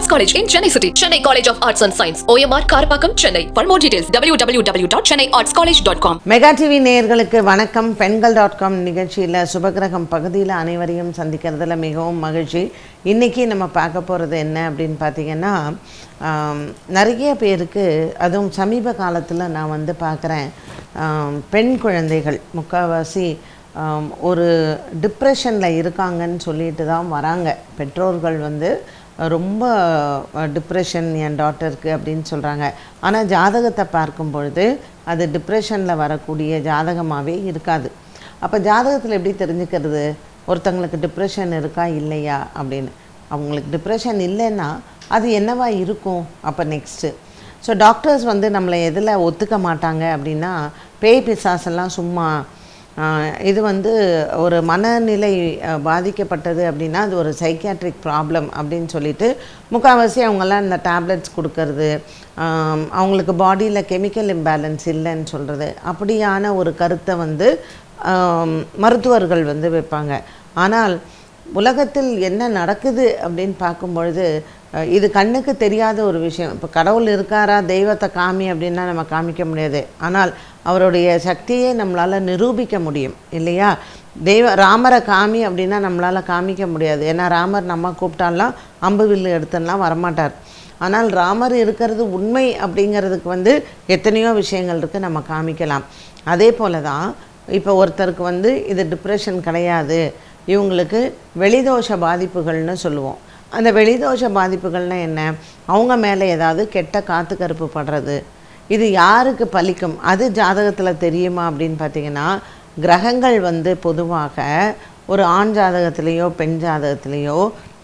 Arts College in Chennai City, Chennai College of Arts and Science, OMR Karapakam, Chennai. For more details, www.chennaiartscollege.com. Mega TV நேயர்களுக்கு வணக்கம் பெண்கள் dot com நிகழ்ச்சியில் சுபகிரகம் பகுதியில் அனைவரையும் சந்திக்கிறதுல மிகவும் மகிழ்ச்சி இன்றைக்கி நம்ம பார்க்க போகிறது என்ன அப்படின்னு பார்த்தீங்கன்னா நிறைய பேருக்கு அதுவும் சமீப காலத்தில் நான் வந்து பார்க்குறேன் பெண் குழந்தைகள் முக்கால்வாசி ஒரு டிப்ரெஷனில் இருக்காங்கன்னு சொல்லிட்டு தான் வராங்க பெற்றோர்கள் வந்து ரொம்ப டிப்ரெஷன் என் டாட்டருக்கு அப்படின்னு சொல்கிறாங்க ஆனால் ஜாதகத்தை பார்க்கும் பொழுது அது டிப்ரெஷனில் வரக்கூடிய ஜாதகமாகவே இருக்காது. அப்போ ஜாதகத்தில் எப்படி தெரிஞ்சுக்கிறது? ஒருத்தங்களுக்கு டிப்ரெஷன் இருக்கா இல்லையா அப்படின்னு. அவங்களுக்கு டிப்ரெஷன் இல்லைன்னா அது என்னவா இருக்கும்? அப்போ நெக்ஸ்ட்டு ஸோ டாக்டர்ஸ் வந்து நம்மளை எதில் ஒத்துக்க மாட்டாங்க அப்படின்னா பேய் பிசாசெல்லாம் சும்மா இது வந்து ஒரு மனநிலை பாதிக்கப்பட்டது அப்படின்னா அது ஒரு சைக்கியாட்ரிக் ப்ராப்ளம் அப்படின்னு சொல்லிட்டு முக்கால்வாசி அவங்கெல்லாம் இந்த டேப்லெட்ஸ் கொடுக்கறது அவங்களுக்கு பாடியில் கெமிக்கல் இம்பேலன்ஸ் இல்லைன்னு சொல்கிறது அப்படியான ஒரு கருத்தை வந்து மருத்துவர்கள் வந்து வைப்பாங்க. ஆனால் உலகத்தில் என்ன நடக்குது அப்படின்னு பார்க்கும்பொழுது இது கண்ணுக்கு தெரியாத ஒரு விஷயம். இப்போ கடவுள் இருக்காரா தெய்வத்தை காமி அப்படின்னா நம்ம காமிக்க முடியாது. ஆனால் அவருடைய சக்தியை நம்மளால் நிரூபிக்க முடியும் இல்லையா? தெய்வ ராமரை காமி அப்படின்னா நம்மளால் காமிக்க முடியாது. ஏன்னா ராமர் நம்ம கூப்பிட்டாலாம் அம்பு வில்லு எடுத்துலாம் வரமாட்டார். ஆனால் ராமர் இருக்கிறது உண்மை அப்படிங்கிறதுக்கு வந்து எத்தனையோ விஷயங்கள் இருக்குது நம்ம காமிக்கலாம். அதே போல தான் இப்போ ஒருத்தருக்கு வந்து இது டிப்ரெஷன் கிடையாது. இவங்களுக்கு வெளிதோஷ பாதிப்புகள்னு சொல்லுவோம். அந்த வெளிதோஷ பாதிப்புகள்னால் என்ன? அவங்க மேலே ஏதாவது கெட்ட காத்து கருப்பு படுறது. இது யாருக்கு பலிக்கும்? அது ஜாதகத்தில் தெரியுமா அப்படின்னு பார்த்தீங்கன்னா கிரகங்கள் வந்து பொதுவாக ஒரு ஆண் ஜாதகத்திலேயோ பெண் ஜாதகத்திலேயோ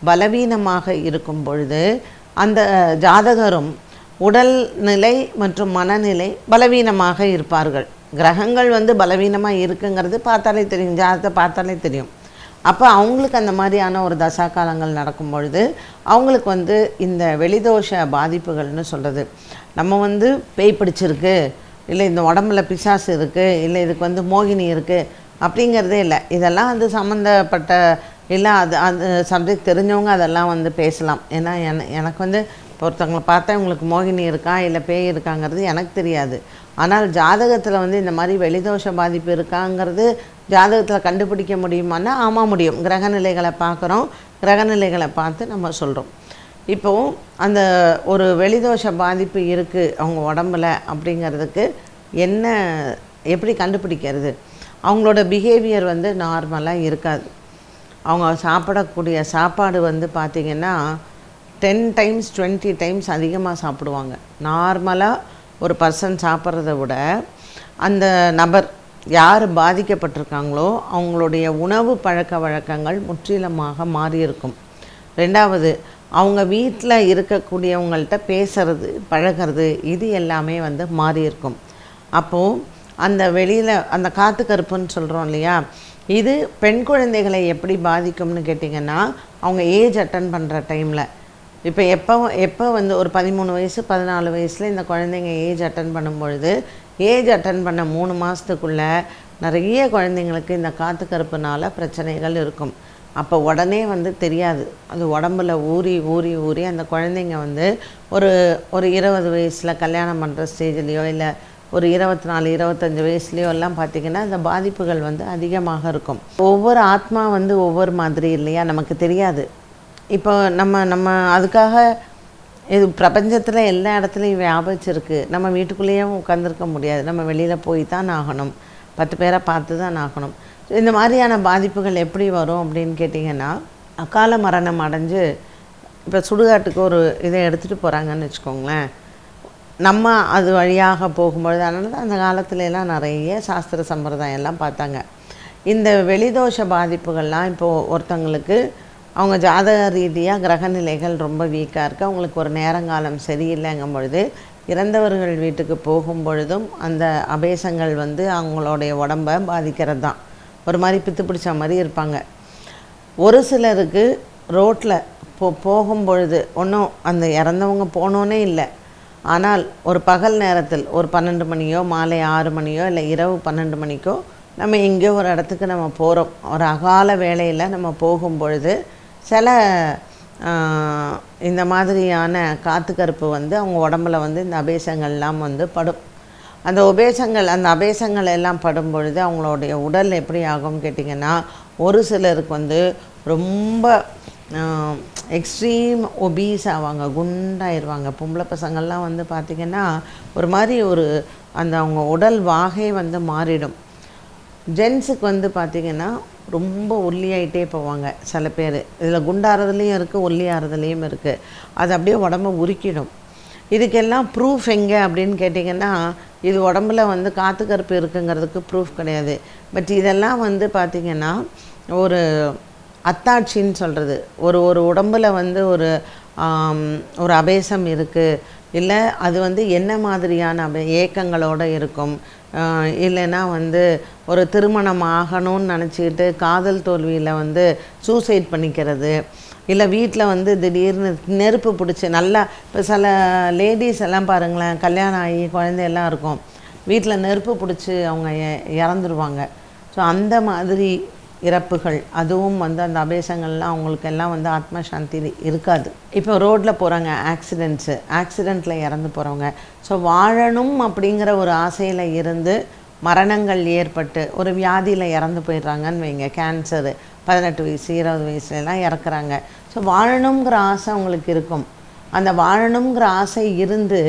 பலவீனமாக இருக்கும் பொழுது அந்த ஜாதகரும் உடல் நிலை மற்றும் மனநிலை பலவீனமாக இருப்பார்கள். கிரகங்கள் வந்து பலவீனமாக இருக்குங்கிறது பார்த்தாலே தெரியும். ஜாதகத்தை பார்த்தாலே தெரியும். அப்போ அவங்களுக்கு அந்த மாதிரியான ஒரு தசா காலங்கள் நடக்கும் பொழுது அவங்களுக்கு வந்து இந்த வெளிதோஷ பாதிப்புகள்னு சொல்கிறது நம்ம வந்து பேய் பிடிச்சிருக்கு இல்லை இந்த உடம்புல பிசாசு இருக்குது இல்லை இதுக்கு வந்து மோகினி இருக்குது அப்படிங்கிறதே இல்லை. இதெல்லாம் அது சம்மந்தப்பட்ட இல்லை அது அது சப்ஜெக்ட் தெரிஞ்சவங்க அதெல்லாம் வந்து பேசலாம். ஏன்னா என எனக்கு வந்து ஒருத்தவங்களை பார்த்தா இவங்களுக்கு மோகினி இருக்கா இல்லை பேய் இருக்காங்கிறது எனக்கு தெரியாது. ஆனால் ஜாதகத்தில் வந்து இந்த மாதிரி வெளிதோஷ பாதிப்பு இருக்காங்கிறது ஜாதகத்தில் கண்டுபிடிக்க முடியுமான்னா ஆமாம் முடியும். கிரகநிலைகளை பார்க்குறோம். கிரகநிலைகளை பார்த்து நம்ம சொல்கிறோம் இப்போது அந்த ஒரு வெளிதோஷ பாதிப்பு இருக்குது அவங்க உடம்புல அப்படிங்கிறதுக்கு என்ன எப்படி கண்டுபிடிக்கிறது? அவங்களோட பிஹேவியர் வந்து நார்மலாக இருக்காது. அவங்க சாப்பிடக்கூடிய சாப்பாடு வந்து பார்த்திங்கன்னா டென் டைம்ஸ் டுவெண்ட்டி டைம்ஸ் அதிகமாக சாப்பிடுவாங்க. நார்மலாக ஒரு பர்சன் சாப்பிட்றத விட அந்த நபர் யார் பாதிக்கப்பட்டிருக்காங்களோ அவங்களுடைய உணவு பழக்க வழக்கங்கள் முற்றிலுமாக மாறியிருக்கும். ரெண்டாவது அவங்க வீட்டில் இருக்கக்கூடியவங்கள்ட்ட பேசுறது பழகிறது இது எல்லாமே வந்து மாறியிருக்கும். அப்போது அந்த வெளியில் அந்த காத்து கருப்புன்னு சொல்கிறோம் இல்லையா? இது பெண் குழந்தைகளை எப்படி பாதிக்கும்னு கேட்டிங்கன்னா அவங்க ஏஜ் அட்டன் பண்ணுற டைமில் இப்போ எப்போ எப்போ வந்து ஒரு பதிமூணு வயசு பதினாலு வயசில் இந்த குழந்தைங்க ஏஜ் அட்டன் பண்ணும்பொழுது ஏஜ் அட்டன் பண்ண மூணு மாதத்துக்குள்ளே நிறைய குழந்தைங்களுக்கு இந்த காற்று கருப்புனால் பிரச்சனைகள் இருக்கும். அப்போ உடனே வந்து தெரியாது. அது உடம்புல ஊறி ஊறி ஊறி அந்த குழந்தைங்க வந்து ஒரு ஒரு இருபது வயசில் கல்யாணம் பண்ணுற ஸ்டேஜ்லேயோ இல்லை ஒரு இருபத்தி நாலு இருபத்தஞ்சி வயசுலேயோ எல்லாம் பார்த்திங்கன்னா இந்த பாதிப்புகள் வந்து அதிகமாக இருக்கும். ஒவ்வொரு ஆத்மா வந்து ஒவ்வொரு மாதிரி இல்லையா? நமக்கு தெரியாது. இப்போ நம்ம நம்ம அதுக்காக இது பிரபஞ்சத்தில் எல்லா இடத்துலையும் வியாபிச்சிருக்கு நம்ம வீட்டுக்குள்ளேயே உட்காந்துருக்க முடியாது. நம்ம வெளியில் போய் தான் ஆகணும். பத்து பேரை பார்த்து தான் ஆகணும். இந்த மாதிரியான பாதிப்புகள் எப்படி வரும் அப்படின்னு கேட்டிங்கன்னா அகால மரணம் அடைஞ்சு இப்போ சுடுகாட்டுக்கு ஒரு இதை எடுத்துகிட்டு போகிறாங்கன்னு வச்சுக்கோங்களேன். நம்ம அது வழியாக போகும்பொழுது அதனால தான் அந்த காலத்துலலாம் நிறைய சாஸ்திர சம்பிரதாயம் எல்லாம் பார்த்தாங்க. இந்த வெளிதோஷ பாதிப்புகள்லாம் இப்போது ஒருத்தங்களுக்கு அவங்க ஜாதக ரீதியாக கிரகநிலைகள் ரொம்ப வீக்காக இருக்குது அவங்களுக்கு ஒரு நேரங்காலம் சரியில்லைங்கும் பொழுது இறந்தவர்கள் வீட்டுக்கு போகும் பொழுதும் அந்த அபேசங்கள் வந்து அவங்களுடைய உடம்பை பாதிக்கிறது தான் ஒரு மாதிரி பித்து பிடிச்ச மாதிரி இருப்பாங்க. ஒரு சிலருக்கு ரோட்டில் போ போகும் பொழுது ஒன்றும் அந்த இறந்தவங்க போனோன்னே இல்லை. ஆனால் ஒரு பகல் நேரத்தில் ஒரு பன்னெண்டு மணியோ மாலை ஆறு மணியோ இல்லை இரவு பன்னெண்டு மணிக்கோ நம்ம எங்கேயோ ஒரு இடத்துக்கு நம்ம போகிறோம் ஒரு அகால வேலையில் நம்ம போகும் பொழுது சில இந்த மாதிரியான காத்துக்கருப்பு வந்து அவங்க உடம்புல வந்து இந்த அபேசங்கள்லாம் வந்து படும். அந்த உபேசங்கள் அந்த அபேசங்கள் எல்லாம் படும் பொழுது அவங்களுடைய உடல் எப்படி ஆகும்னு கேட்டிங்கன்னா ஒரு சிலருக்கு வந்து ரொம்ப எக்ஸ்ட்ரீம் ஒபீஸ் ஆவாங்க குண்டாயிருவாங்க. பொம்பளை பசங்கள்லாம் வந்து பார்த்திங்கன்னா ஒரு மாதிரி ஒரு அந்த அவங்க உடல் வாகை வந்து மாறிடும். ஜென்ஸுக்கு வந்து பார்த்திங்கன்னா ரொம்ப ஒல்லியாயிட்டே போவாங்க சில பேர். இதில் குண்டாகிறதுலையும் இருக்குது ஒல்லியாகிறதுலையும் இருக்குது அது அப்படியே உடம்ப உருக்கிடும். இதுக்கெல்லாம் ப்ரூஃப் எங்கே அப்படின்னு கேட்டிங்கன்னா இது உடம்புல வந்து காற்று கருப்பு இருக்குங்கிறதுக்கு ப்ரூஃப் கிடையாது. பட் இதெல்லாம் வந்து பார்த்திங்கன்னா ஒரு அத்தாட்சின்னு சொல்கிறது ஒரு ஒரு உடம்புல வந்து ஒரு ஒரு அபேசம் இருக்குது இல்லை அது வந்து என்ன மாதிரியான ஏக்கங்களோடு இருக்கும்? இல்லைன்னா வந்து ஒரு திருமணம் ஆகணும்னு நினச்சிக்கிட்டு காதல் தோல்வியில் வந்து சூசைட் பண்ணிக்கிறது. இல்லை வீட்டில் வந்து திடீர்னு நெருப்பு பிடிச்சி நல்லா இப்போ சில லேடிஸ் எல்லாம் பாருங்களேன் கல்யாணம் ஆகி குழந்தையெல்லாம் இருக்கும். வீட்டில் நெருப்பு பிடிச்சி அவங்க இறந்துருவாங்க. ஸோ அந்த மாதிரி இறப்புகள் அதுவும் வந்து அந்த அபேசங்கள்லாம் அவங்களுக்கு எல்லாம் வந்து ஆத்ம சாந்தி இருக்காது. இப்போ ரோட்டில் போகிறாங்க ஆக்சிடெண்ட்ஸு ஆக்சிடெண்ட்டில் இறந்து போகிறவங்க ஸோ வாழணும் அப்படிங்கிற ஒரு ஆசையில் இருந்து மரணங்கள் ஏற்பட்டு ஒரு வியாதியில் இறந்து போயிடுறாங்கன்னு வைங்க. கேன்சரு பதினெட்டு வயசு இருபது வயசுலலாம் இறக்குறாங்க. ஸோ வாழணுங்கிற ஆசை அவங்களுக்கு இருக்கும். அந்த வாழணுங்கிற ஆசை இருந்து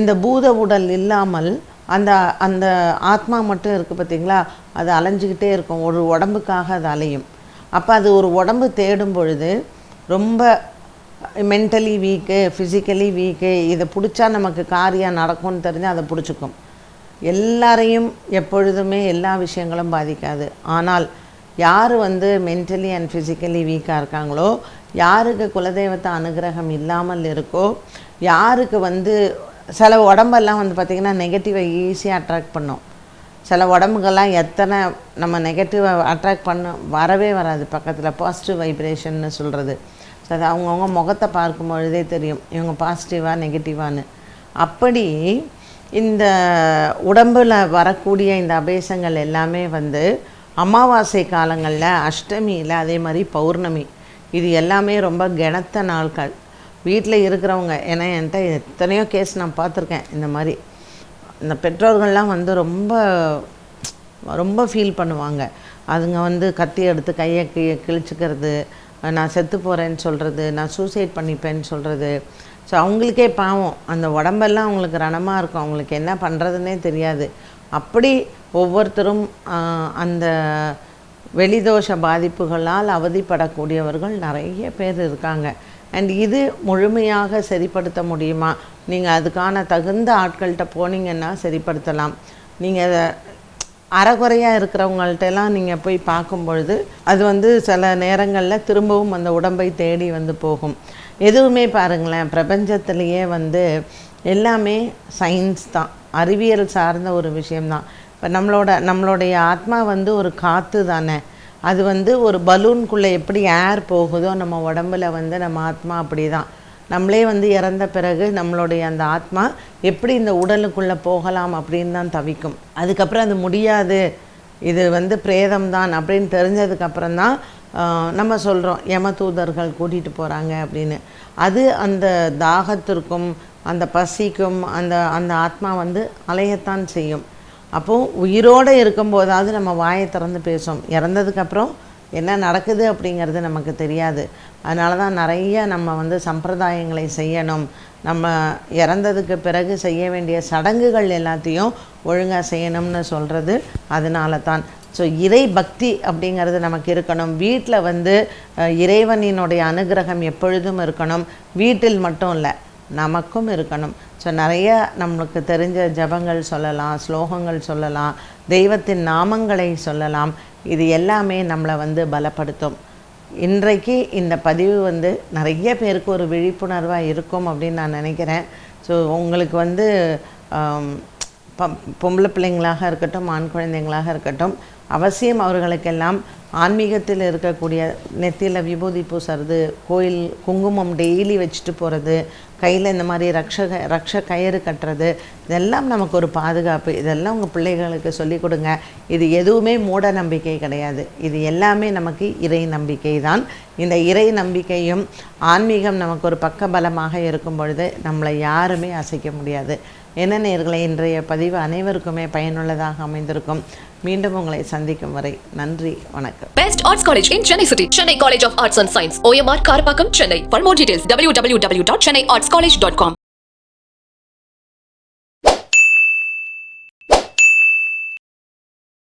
இந்த பூத உடல் இல்லாமல் அந்த அந்த ஆத்மா மட்டும் இருக்குது பார்த்தீங்களா அது அலைஞ்சிக்கிட்டே இருக்கும். ஒரு உடம்புக்காக அது அலையும். அப்போ அது ஒரு உடம்பு தேடும் பொழுது ரொம்ப மென்டலி வீக்கு ஃபிசிக்கலி வீக்கு இதை பிடிச்சா நமக்கு காரியம் நடக்கும்னு தெரிஞ்சு அதை பிடிச்சிக்கும். எல்லாரையும் எப்பொழுதுமே எல்லா விஷயங்களும் பாதிக்காது. ஆனால் யார் வந்து மென்டலி அண்ட் ஃபிசிக்கலி வீக்காக இருக்காங்களோ யாருக்கு குலதெய்வத்தை அனுகிரகம் இல்லாமல் இருக்கோ யாருக்கு வந்து சில உடம்பெல்லாம் வந்து பார்த்திங்கன்னா நெகட்டிவை ஈஸியாக அட்ராக்ட் பண்ணும். சில உடம்புகள்லாம் எத்தனை நம்ம நெகட்டிவை அட்ராக்ட் பண்ண வரவே வராது. பக்கத்தில் பாசிட்டிவ் வைப்ரேஷன்னு சொல்கிறது ஸோ அது அவங்கவுங்க முகத்தை பார்க்கும் பொழுதே தெரியும். இவங்க பாசிட்டிவாக நெகட்டிவான்னு அப்படி இந்த உடம்பில் வரக்கூடிய இந்த அபேசங்கள் எல்லாமே வந்து அமாவாசை காலங்களில் அஷ்டமியில் அதே மாதிரி பௌர்ணமி. இது எல்லாமே ரொம்ப கனத்த நாட்கள் வீட்டில் இருக்கிறவங்க ஏன்னா என்கிட்ட எத்தனையோ கேஸ் நான் பார்த்துருக்கேன் இந்த மாதிரி. இந்த பெற்றோர்கள்லாம் வந்து ரொம்ப ரொம்ப ஃபீல் பண்ணுவாங்க. அதுங்க வந்து கத்தி எடுத்து கையை கி கிழிச்சிக்கிறது நான் செத்து போகிறேன்னு சொல்கிறது நான் சூசைட் பண்ணிப்பேன்னு சொல்கிறது ஸோ அவங்களுக்கே பாவம். அந்த உடம்பெல்லாம் அவங்களுக்கு ரணமாக இருக்கும். அவங்களுக்கு என்ன பண்ணுறதுனே தெரியாது. அப்படி ஒவ்வொருத்தரும் அந்த வெளிதோஷ பாதிப்புகளால் அவதிப்படக்கூடியவர்கள் நிறைய பேர் இருக்காங்க. அண்ட் இது முழுமையாக சரிப்படுத்த முடியுமா? நீங்கள் அதுக்கான தகுந்த ஆட்கள்கிட்ட போனீங்கன்னா சரிப்படுத்தலாம். நீங்கள் அறகுறையாக இருக்கிறவங்கள்ட்டெல்லாம் நீங்கள் போய் பார்க்கும் பொழுது அது வந்து சில நேரங்களில் திரும்பவும் அந்த உடம்பை தேடி வந்து போகும். எதுவுமே பாருங்களேன் பிரபஞ்சத்திலேயே வந்து எல்லாமே சயின்ஸ் தான். அறிவியல் சார்ந்த ஒரு விஷயம்தான். இப்போ நம்மளோட நம்மளுடைய ஆத்மா வந்து ஒரு காற்று தானே. அது வந்து ஒரு பலூனுக்குள்ளே எப்படி ஏர் போகுதோ நம்ம உடம்புல வந்து நம்ம ஆத்மா அப்படி தான் நம்மளே வந்து இறந்த பிறகு நம்மளுடைய அந்த ஆத்மா எப்படி இந்த உடலுக்குள்ளே போகலாம் அப்படின்னு தான் தவிக்கும். அதுக்கப்புறம் அது முடியாது. இது வந்து பிரேதம் தான் அப்படின்னு தெரிஞ்சதுக்கப்புறம் தான் நம்ம சொல்கிறோம் யமதூதர்கள் கூட்டிகிட்டு போகிறாங்க அப்படின்னு. அது அந்த தாகத்திற்கும் அந்த பசிக்கும் அந்த அந்த ஆத்மா வந்து அலையத்தான் செய்யும். அப்போது உயிரோடு இருக்கும்போதாவது நம்ம வாயை திறந்து பேசும் இறந்ததுக்கப்புறம் என்ன நடக்குது அப்படிங்கிறது நமக்கு தெரியாது. அதனால தான் நிறைய நம்ம வந்து சம்பிரதாயங்களை செய்யணும். நம்ம இறந்ததுக்கு பிறகு செய்ய வேண்டிய சடங்குகள் எல்லாத்தையும் ஒழுங்காக செய்யணும்னு சொல்கிறது அதனால தான் ஸோ இறை பக்தி அப்படிங்கிறது நமக்கு இருக்கணும். வீட்டில் வந்து இறைவனினுடைய அனுகிரகம் எப்பொழுதும் இருக்கணும். வீட்டில் மட்டும் இல்லை நமக்கும் இருக்கணும். ஸோ நிறைய நம்மளுக்கு தெரிஞ்ச ஜபங்கள் சொல்லலாம் ஸ்லோகங்கள் சொல்லலாம் தெய்வத்தின் நாமங்களை சொல்லலாம். இது எல்லாமே நம்மளை வந்து பலப்படுத்தும். இன்றைக்கு இந்த பதிவு வந்து நிறைய பேருக்கு ஒரு விழிப்புணர்வாக இருக்கும் அப்படின்னு நான் நினைக்கிறேன். ஸோ உங்களுக்கு வந்து பொம்பளை பிள்ளைங்களாக இருக்கட்டும் ஆண் குழந்தைங்களாக இருக்கட்டும் அவசியம் அவர்களுக்கெல்லாம் ஆன்மீகத்தில் இருக்கக்கூடிய நெத்தியில் விபூதி பூசுறது கோயில் குங்குமம் டெய்லி வச்சுட்டு போகிறது கையில் இந்த மாதிரி ரக்ஷ ரக்ஷ கயிறு கட்டுறது இதெல்லாம் நமக்கு ஒரு பாதுகாப்பு. இதெல்லாம் உங்கள் பிள்ளைகளுக்கு சொல்லிக் கொடுங்க. இது எதுவுமே மூட நம்பிக்கை கிடையாது. இது எல்லாமே நமக்கு இறை நம்பிக்கை தான். இந்த இறை நம்பிக்கையும் ஆன்மீகம் நமக்கு ஒரு பக்கபலமாக இருக்கும் பொழுது நம்மளை யாருமே அசைக்க முடியாது. என்ன நேர்களை இன்றைய பதிவு அனைவருக்குமே பயனுள்ளதாக அமைந்திருக்கும் மீண்டும் உங்களை சந்திக்கும் வரை நன்றி வணக்கம் best arts college in Chennai city Chennai college of arts and science OMR Karapakkam Chennai for more details W W W dot Chennai arts college dot com